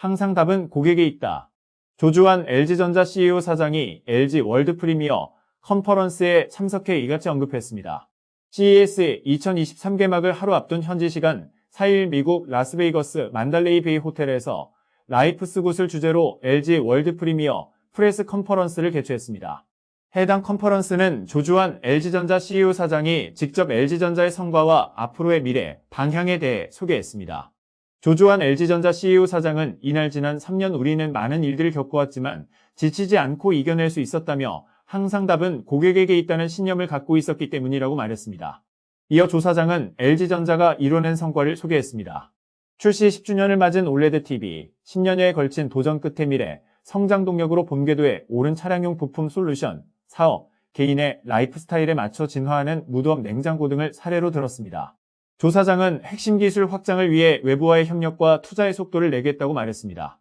항상 답은 고객에 있다. 조주환 LG전자 CEO 사장이 LG 월드 프리미어 컨퍼런스에 참석해 이같이 언급했습니다. CES 2023 개막을 하루 앞둔 현지 시간 4일 미국 라스베이거스 만달레이 베이 호텔에서 라이프스 굿을 주제로 LG 월드 프리미어 프레스 컨퍼런스를 개최했습니다. 해당 컨퍼런스는 조주환 LG전자 CEO 사장이 직접 LG전자의 성과와 앞으로의 미래, 방향에 대해 소개했습니다. 조주환 LG전자 CEO 사장은 이날 지난 3년 우리는 많은 일들을 겪어왔지만 지치지 않고 이겨낼 수 있었다며 항상 답은 고객에게 있다는 신념을 갖고 있었기 때문이라고 말했습니다. 이어 조 사장은 LG전자가 이뤄낸 성과를 소개했습니다. 출시 10주년을 맞은 올레드 TV, 10년여에 걸친 도전 끝의 미래, 성장 동력으로 본궤도에 오른 차량용 부품 솔루션, 사업, 개인의 라이프 스타일에 맞춰 진화하는 무드업 냉장고 등을 사례로 들었습니다. 조 사장은 핵심 기술 확장을 위해 외부와의 협력과 투자의 속도를 내겠다고 말했습니다.